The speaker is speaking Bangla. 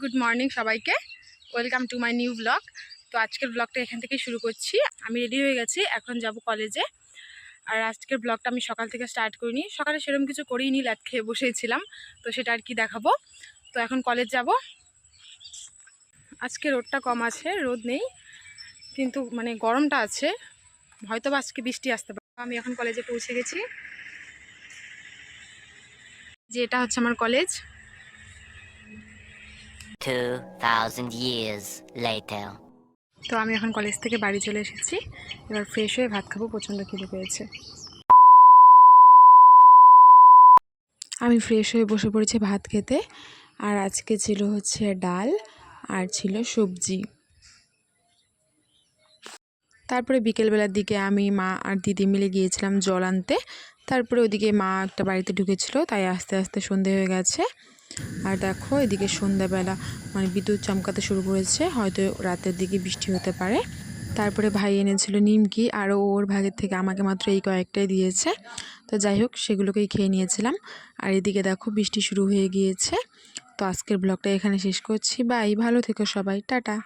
গুড মর্নিং সবাইকে। Welcome to my new blog তো আজকের ব্লগটা এখান থেকেই শুরু করছি। আমি রেডি হয়ে গেছি, এখন যাব কলেজে আর আজকের ব্লগটা আমি সকাল থেকে স্টার্ট করিনি। সকালে সেরকম কিছু করিনি ল্যাট খেয়ে বসেছিলাম। তো সেটা আর কি দেখাবো। তো এখন কলেজ যাব। আজকে রোদটা কম আছে, রোদ নেই। কিন্তু মানে গরমটা আছে। হয়তো বা আজকে বৃষ্টি আসতে পারে। আমি এখন কলেজে পৌঁছে গেছি। যে এটা হচ্ছে আমার কলেজ 2,000 years later. তো আমি এখন কলেজ থেকে বাড়ি চলে এসেছি। এবার ফ্রেশ হয়ে ভাত খাব প্রচণ্ড খিদে পেয়েছে। আমি ফ্রেশ হয়ে বসে পড়েছি ভাত খেতে আর আজকে ছিল হচ্ছে ডাল আর ছিল সবজি। তারপরে বিকেলবেলার দিকে আমি মা আর দিদি মিলে গিয়েছিলাম জল আনতে। তারপরে ওদিকে মা একটা বাড়িতে ঢুকেছিল তাই আস্তে আস্তে সন্ধে হয়ে গেছে। আর দেখো, এদিকে সন্ধ্যাবেলা মানে বিদ্যুৎ চমকাতে শুরু করেছে, হয়তো রাতের দিকে বৃষ্টি হতে পারে। তারপরে ভাই এনেছিল নিমকি আরও ওর ভাগের থেকে আমাকে মাত্র এই কয়েকটাই দিয়েছে। তো যাই হোক, সেগুলোকেই খেয়ে নিয়েছিলাম। আর এদিকে দেখো, বৃষ্টি শুরু হয়ে গিয়েছে। তো আজকের ব্লগটা এখানে শেষ করছি। বাই, ভালো থেকো সবাই। টাটা।